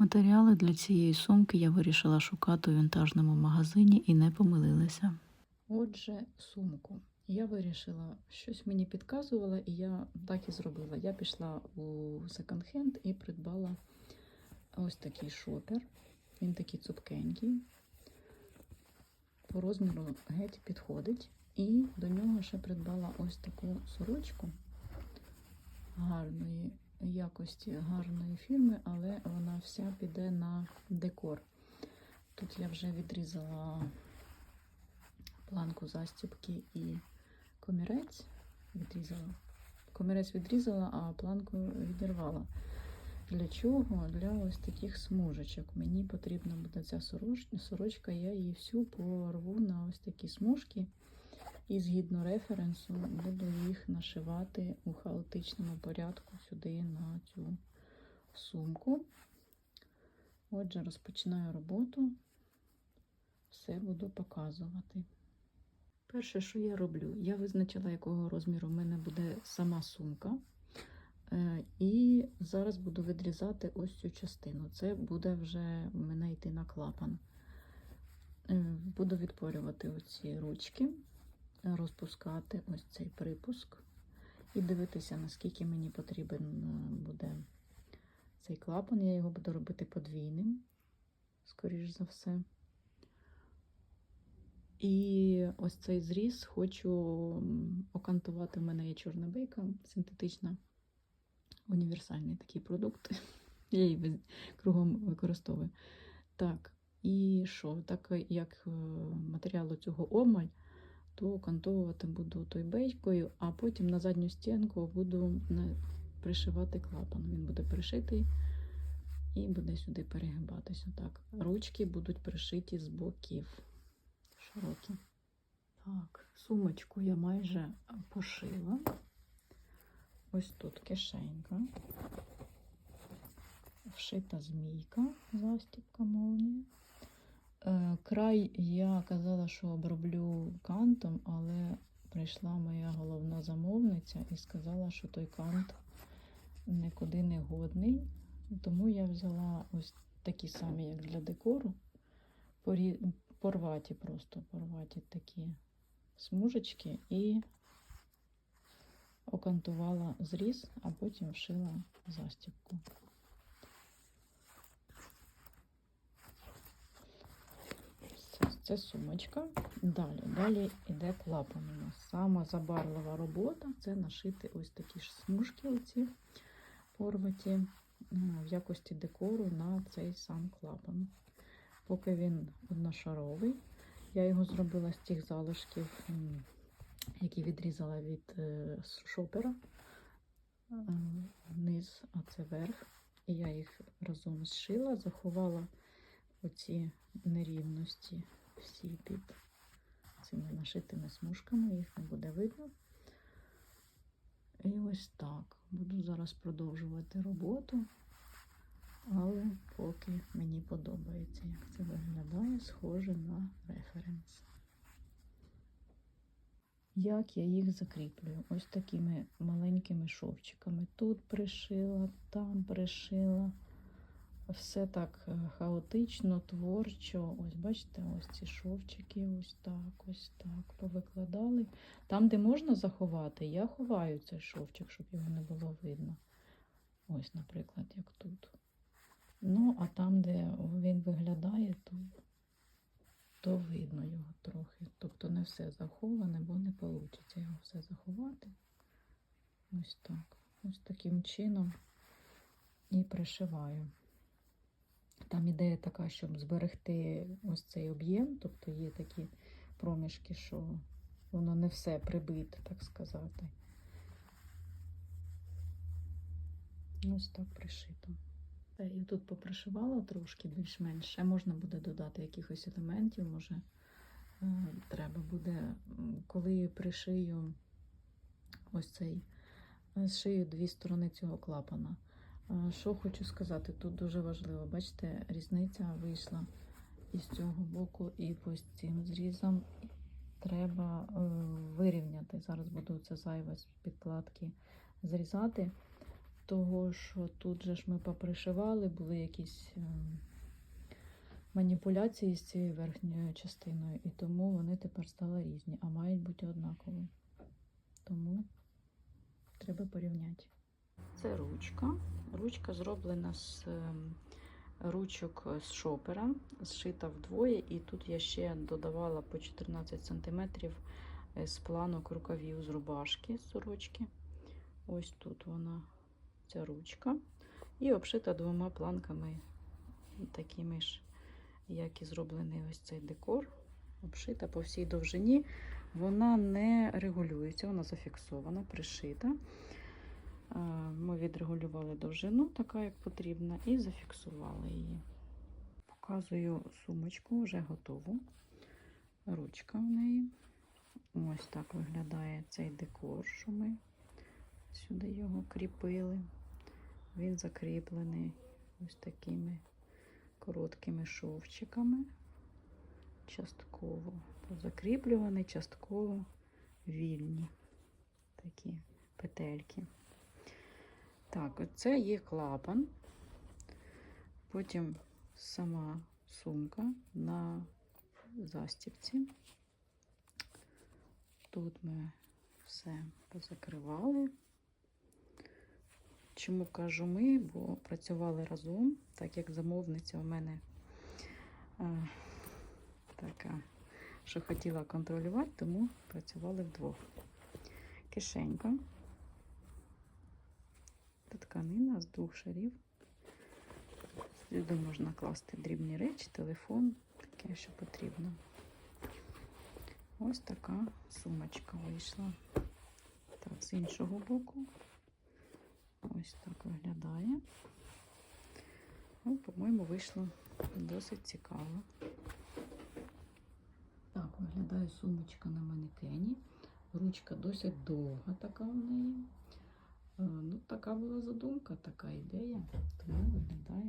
Матеріали для цієї сумки я вирішила шукати у вінтажному магазині і не помилилася. Отже, сумку. Я вирішила, щось мені підказувало, і я так і зробила. Я пішла у секонд-хенд і придбала ось такий шопер. Він такий цупкенький. По розміру геть підходить. І до нього ще придбала ось таку сорочку гарної якості, гарної фірми, але вона вся піде на декор. Тут я вже відрізала планку застібки і комірець відрізала. Комірець відрізала, а планку відірвала. Для чого? Для ось таких смужечок. Мені потрібна буде ця сорочка, я її всю порву на ось такі смужки. І згідно референсу буду їх нашивати у хаотичному порядку сюди на цю сумку. Отже, розпочинаю роботу. Все буду показувати. Перше, що я роблю, я визначила, якого розміру в мене буде сама сумка. Е, І зараз буду відрізати ось цю частину. Це буде вже в мене йти на клапан. Е, Буду відпорювати оці ручки, розпускати ось цей припуск і дивитися, наскільки мені потрібен е, буде цей клапан. Я його буду робити подвійним, скоріш за все. І ось цей зріз хочу окантувати. У мене є чорна бейка, синтетична, універсальний такий продукт. Я її кругом використовую. Так, і що? Так як е, матеріалу цього обмаль, то окантовувати буду той бейкою, а потім на задню стінку буду пришивати клапан. Він буде пришитий і буде сюди перегибатися. Так, ручки будуть пришиті з боків широкі. Так, сумочку я майже пошила. Ось тут кишенька. Вшита змійка, застібка молнія. Е, Край я казала, що оброблю кантом, але прийшла моя головна замовниця і сказала, що той кант нікуди не годний. Тому я взяла ось такі самі, як для декору. порваті просто порваті такі смужечки і окантувала зріз, а потім вшила застібку. Це, сумочка. Далі, далі йде клапан у нас. Сама забарлива робота це нашити ось такі ж смужки, оці порваті в якості декору на цей сам клапан поки він одношаровий. Я його зробила з тих залишків, які відрізала від е, шопера. Е, Низ, а це верх. І я їх разом зшила, заховала оці нерівності всі під цими нашитими смужками, їх не буде видно. І ось так. Буду зараз продовжувати роботу. Але поки мені подобається, як це виглядає, схоже на референс. Як я їх закріплюю? Ось такими маленькими шовчиками. Тут пришила, там пришила. Все так е, хаотично, творчо. Ось бачите, ось ці шовчики, ось так, ось так повикладали. Там, де можна заховати, я ховаю цей шовчик, щоб його не було видно. Ось, наприклад, як тут. Ну, а там, де він виглядає, то, то видно його трохи. Тобто не все заховане, бо не вийде його все заховати. Ось так. Ось таким чином і пришиваю. Там ідея така, щоб зберегти ось цей об'єм, тобто є такі проміжки, що воно не все прибите, так сказати. Ось так пришито. Я тут попришивала трошки більш-менш. Ще можна буде додати якихось елементів, може е, треба буде, коли пришию ось цей, е, зшию дві сторони цього клапана. Е, Що хочу сказати, тут дуже важливо, бачите, різниця вийшла із цього боку і по цим зрізам треба е, вирівняти. Зараз буду це зайве з підкладки зрізати. того, що тут же ж ми попришивали, були якісь ем, маніпуляції з цією верхньою частиною, і тому вони тепер стали різні, а мають бути однакові. Тому треба порівняти. Це ручка. Ручка зроблена з ем, ручок з шопера, зшита вдвоє, і тут я ще додавала по 14 см з планок рукавів з рубашки, з сорочки. Ось тут вона, ця ручка. І обшита двома планками, такими ж, як і зроблений ось цей декор. Обшита по всій довжині. Вона не регулюється, вона зафіксована, пришита. Е, Ми відрегулювали довжину, така як потрібна, і зафіксували її. Показую сумочку, вже готову. Ручка в неї. Ось так виглядає цей декор, що ми сюди його кріпили. Він закріплений ось такими короткими шовчиками. Частково закріплюваний, частково вільні такі петельки. Так, оце є клапан. Потім сама сумка на застібці. Тут ми все позакривали. Чому кажу ми? Бо працювали разом, так як замовниця у мене е, така, що хотіла контролювати, тому працювали вдвох. Кишенька. Тканина з двох шарів. Сюди можна класти дрібні речі, телефон, таке, що потрібно. Ось така сумочка вийшла. Так, з іншого боку. Ось так виглядає. Ну, по-моєму, вийшло досить цікаво. Так, виглядає сумочка на манекені. Ручка досить довга така в неї. Е, Ну, така була задумка, така ідея. Тому виглядає.